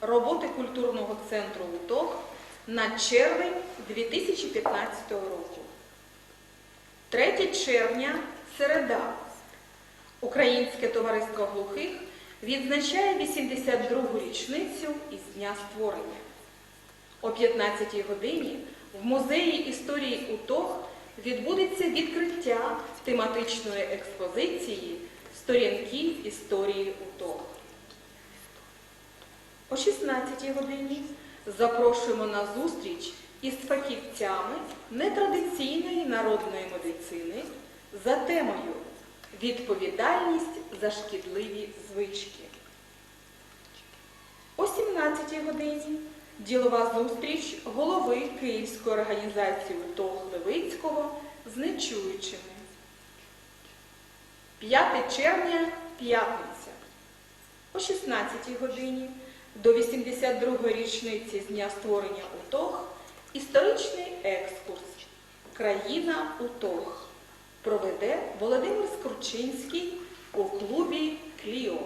роботи культурного центру УТОГ на червень 2015 року. 3 червня середа. Українське товариство глухих відзначає 82-гу річницю із дня створення. О 15-й годині в музеї історії УТОГ відбудеться відкриття тематичної експозиції Сторінки історії УТОГ. О 16-й годині запрошуємо на зустріч із фахівцями нетрадиційної народної медицини за темою Відповідальність за шкідливі звички. О 17-й годині ділова зустріч голови Київської організації УТОГ Левицького з нечуючими. 5 червня п'ятниця. О 16 годині до 82-ї річниці з дня створення УТОГ історичний екскурс Країна УТОГ проведе Володимир Скручинський у клубі Кліо.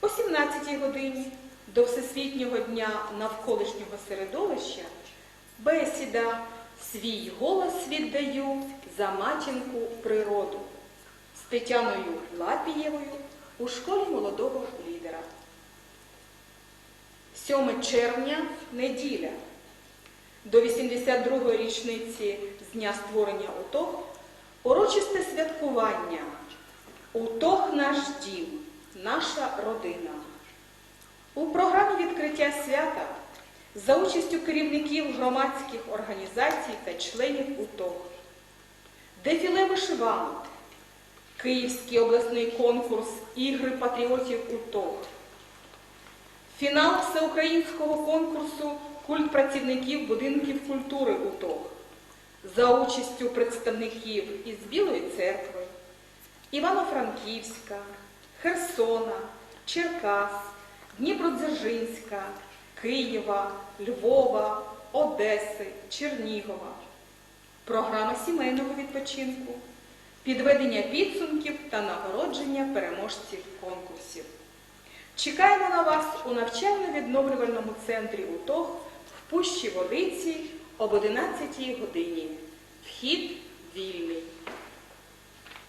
О 17-й годині до Всесвітнього дня навколишнього середовища бесіда Свій голос віддаю за матінку природу з Тетяною Лапієвою у школі молодого лідера. 7 червня неділя. До 82-ї річниці з дня створення УТОГ урочисте святкування УТОГ наш дім, наша родина. У програмі відкриття свята за участю керівників громадських організацій та членів УТОГ, дефіле вишиванок, Київський обласний конкурс Ігри патріотів УТОГ, фінал всеукраїнського конкурсу Культ працівників будинків культури УТОГ за участю представників із Білої церкви, Івано-Франківська, Херсона, Черкас, Дніпродзержинська, Києва, Львова, Одеси, Чернігова. Програма сімейного відпочинку, підведення підсумків та нагородження переможців конкурсів. Чекаємо на вас у навчально-відновлювальному центрі УТОГ в Пущі Водиці об 11 годині. Вхід вільний.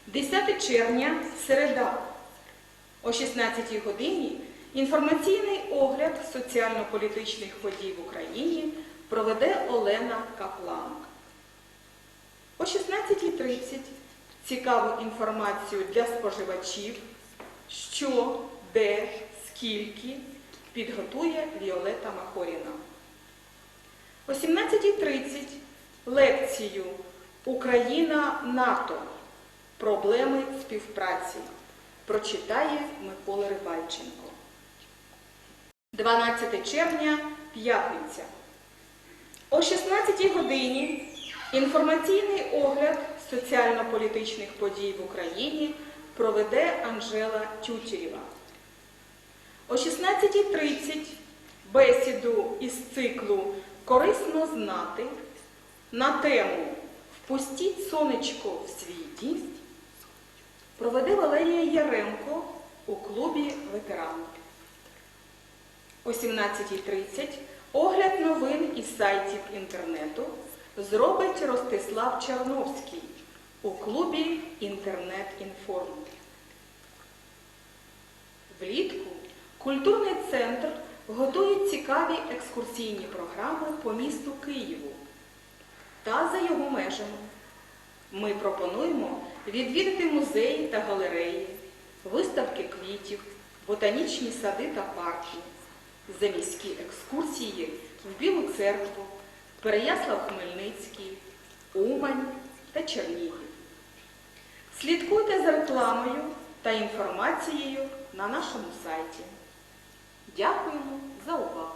10 червня середа. О 16 годині інформаційний огляд соціально-політичних подій в Україні проведе Олена Каплан. О 16.30 цікаву інформацію для споживачів, що, де, скільки підготує Віолета Махоріна. О 17.30 лекцію Україна НАТО. Проблеми співпраці прочитає Микола Рибальченко. 12 червня п'ятниця. О 16 годині інформаційний огляд соціально-політичних подій в Україні проведе Анжела Тютєрєва. О 16.30 бесіду із циклу Корисно знати на тему Впустіть сонечко в свій дім проведе Валерія Яремко у клубі ветеранів. О 17.30 огляд новин із сайтів інтернету зробить Ростислав Чарновський у клубі Інтернет-Інформ. Влітку культурний центр готує цікаві екскурсійні програми по місту Києву та за його межами. Ми пропонуємо відвідати музеї та галереї, виставки квітів, ботанічні сади та парки, заміські екскурсії в Білу церкву, Переяслав-Хмельницький, Умань та Чернігів. Слідкуйте за рекламою та інформацією на нашому сайті. Дякуємо за увагу!